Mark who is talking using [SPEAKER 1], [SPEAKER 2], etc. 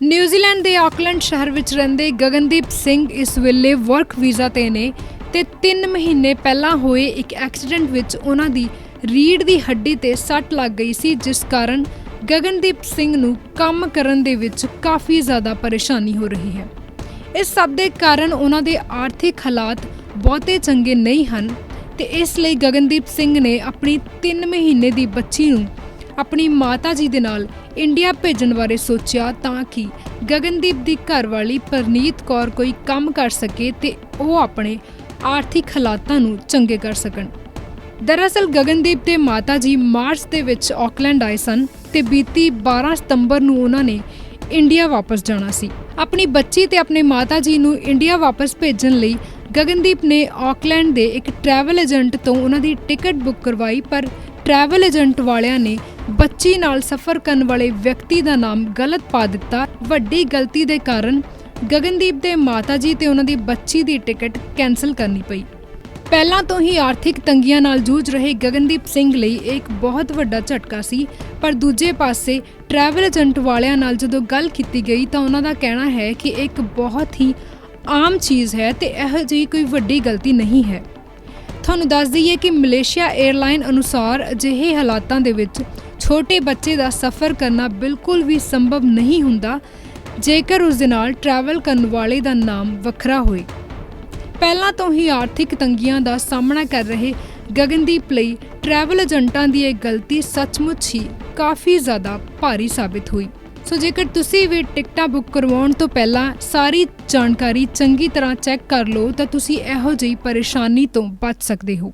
[SPEAKER 1] New Zealand ਦੇ Auckland ਸ਼ਹਿਰ ਵਿੱਚ ਰਹਿੰਦੇ ਗਗਨਦੀਪ ਸਿੰਘ ਇਸ ਵੇਲੇ ਵਰਕ ਵੀਜ਼ਾ ਤੇ ਨੇ ਤੇ 3 ਮਹੀਨੇ ਪਹਿਲਾਂ ਹੋਏ ਇੱਕ ਐਕਸੀਡੈਂਟ ਵਿੱਚ ਉਹਨਾਂ ਦੀ ਰੀੜ ਦੀ ਹੱਡੀ ਤੇ ਸੱਟ ਲੱਗ ਗਈ ਸੀ, ਜਿਸ ਕਾਰਨ ਗਗਨਦੀਪ ਸਿੰਘ ਨੂੰ ਕੰਮ ਕਰਨ ਦੇ ਵਿੱਚ ਕਾਫੀ ਜ਼ਿਆਦਾ ਪਰੇਸ਼ਾਨੀ ਹੋ ਰਹੀ ਹੈ। ਇਸ ਸਭ ਦੇ ਕਾਰਨ ਉਹਨਾਂ ਦੇ ਆਰਥਿਕ ਹਾਲਾਤ ਬਹੁਤੇ ਚੰਗੇ ਨਹੀਂ ਹਨ ਤੇ ਇਸ ਲਈ ਗਗਨਦੀਪ ਸਿੰਘ ਨੇ ਆਪਣੀ 3 ਮਹੀਨੇ ਦੀ ਬੱਚੀ ਨੂੰ ਆਪਣੀ ਮਾਤਾ ਜੀ ਦੇ ਨਾਲ ਇੰਡੀਆ ਭੇਜਣ ਬਾਰੇ ਸੋਚਿਆ ਤਾਂ ਕਿ ਗਗਨਦੀਪ ਦੀ ਘਰਵਾਲੀ ਪਰਨੀਤ ਕੌਰ ਕੋਈ ਕੰਮ ਕਰ ਸਕੇ ਤੇ ਉਹ ਆਪਣੇ ਆਰਥਿਕ ਹਾਲਾਤਾਂ ਨੂੰ ਚੰਗੇ ਕਰ ਸਕਣ। ਦਰਅਸਲ ਗਗਨਦੀਪ ਦੇ ਮਾਤਾ ਜੀ ਮਾਰਚ ਦੇ ਵਿੱਚ ਆਕਲੈਂਡ ਆਏ ਸਨ ਤੇ ਬੀਤੀ 12 ਸਤੰਬਰ ਨੂੰ ਉਹਨਾਂ ਨੇ ਇੰਡੀਆ ਵਾਪਸ ਜਾਣਾ ਸੀ। ਆਪਣੀ ਬੱਚੀ ਤੇ ਆਪਣੇ ਮਾਤਾ ਜੀ ਨੂੰ ਇੰਡੀਆ ਵਾਪਸ ਭੇਜਣ ਲਈ ਗਗਨਦੀਪ ਨੇ ਆਕਲੈਂਡ ਦੇ ਇੱਕ ਟਰੈਵਲ ਏਜੰਟ ਤੋਂ ਉਹਨਾਂ ਦੀ ਟਿਕਟ ਬੁੱਕ ਕਰਵਾਈ, ਪਰ ਟਰੈਵਲ ਏਜੰਟ ਵਾਲਿਆਂ ਨੇ ਬੱਚੀ ਨਾਲ ਸਫ਼ਰ ਕਰਨ ਵਾਲੇ ਵਿਅਕਤੀ ਦਾ ਨਾਮ ਗਲਤ ਪਾ ਦਿੱਤਾ। ਵੱਡੀ ਗਲਤੀ ਦੇ ਕਾਰਨ ਗਗਨਦੀਪ ਦੇ ਮਾਤਾ ਜੀ ਤੇ ਉਹਨਾਂ ਦੀ ਬੱਚੀ ਦੀ ਟਿਕਟ ਕੈਨਸਲ ਕਰਨੀ ਪਈ। ਪਹਿਲਾਂ ਤੋਂ ਹੀ ਆਰਥਿਕ ਤੰਗੀਆਂ ਨਾਲ ਜੂਝ ਰਹੇ ਗਗਨਦੀਪ ਸਿੰਘ ਲਈ ਇਹ ਇੱਕ ਬਹੁਤ ਵੱਡਾ ਝਟਕਾ ਸੀ, ਪਰ ਦੂਜੇ ਪਾਸੇ ਟਰੈਵਲ ਏਜੰਟ ਵਾਲਿਆਂ ਨਾਲ ਜਦੋਂ ਗੱਲ ਕੀਤੀ ਗਈ ਤਾਂ ਉਹਨਾਂ ਦਾ ਕਹਿਣਾ ਹੈ ਕਿ ਇੱਕ ਬਹੁਤ ਹੀ ਆਮ ਚੀਜ਼ ਹੈ ਤੇ ਇਹੋ ਜਿਹੀ ਕੋਈ ਵੱਡੀ ਗਲਤੀ ਨਹੀਂ ਹੈ। ਤੁਹਾਨੂੰ ਦੱਸ ਦਈਏ ਕਿ ਮਲੇਸ਼ੀਆ 에ਅਰਲਾਈਨ ਅਨੁਸਾਰ ਅਜਿਹੇ ਹਾਲਾਤਾਂ ਦੇ ਵਿੱਚ ਛੋਟੇ ਬੱਚੇ ਦਾ ਸਫ਼ਰ ਕਰਨਾ ਬਿਲਕੁਲ ਵੀ ਸੰਭਵ ਨਹੀਂ ਹੁੰਦਾ, ਜੇਕਰ ਉਸ ਦੇ ਨਾਲ ਟਰੈਵਲ ਕਰਨ ਵਾਲੇ ਦਾ ਨਾਮ ਵੱਖਰਾ ਹੋਏ। ਪਹਿਲਾਂ ਤੋਂ ਹੀ ਆਰਥਿਕ ਤੰਗੀਆਂ ਦਾ ਸਾਹਮਣਾ ਕਰ ਰਹੇ ਗਗਨਦੀਪ ਲਈ ਟਰੈਵਲ ਏਜੰਟਾਂ ਦੀ ਇਹ ਗਲਤੀ ਸੱਚਮੁੱਚ ਹੀ ਕਾਫੀ ਜ਼ਿਆਦਾ ਭਾਰੀ ਸਾਬਿਤ ਹੋਈ। ਸੋ ਜੇਕਰ ਤੁਸੀਂ ਵੀ ਟਿਕਟਾਂ ਬੁੱਕ ਕਰਵਾਉਣ ਤੋਂ ਪਹਿਲਾਂ ਸਾਰੀ ਜਾਣਕਾਰੀ ਚੰਗੀ ਤਰ੍ਹਾਂ ਚੈੱਕ ਕਰ ਲਓ, ਤਾਂ ਤੁਸੀਂ ਇਹੋ ਜਿਹੀ ਪਰੇਸ਼ਾਨੀ ਤੋਂ ਬਚ ਸਕਦੇ ਹੋ।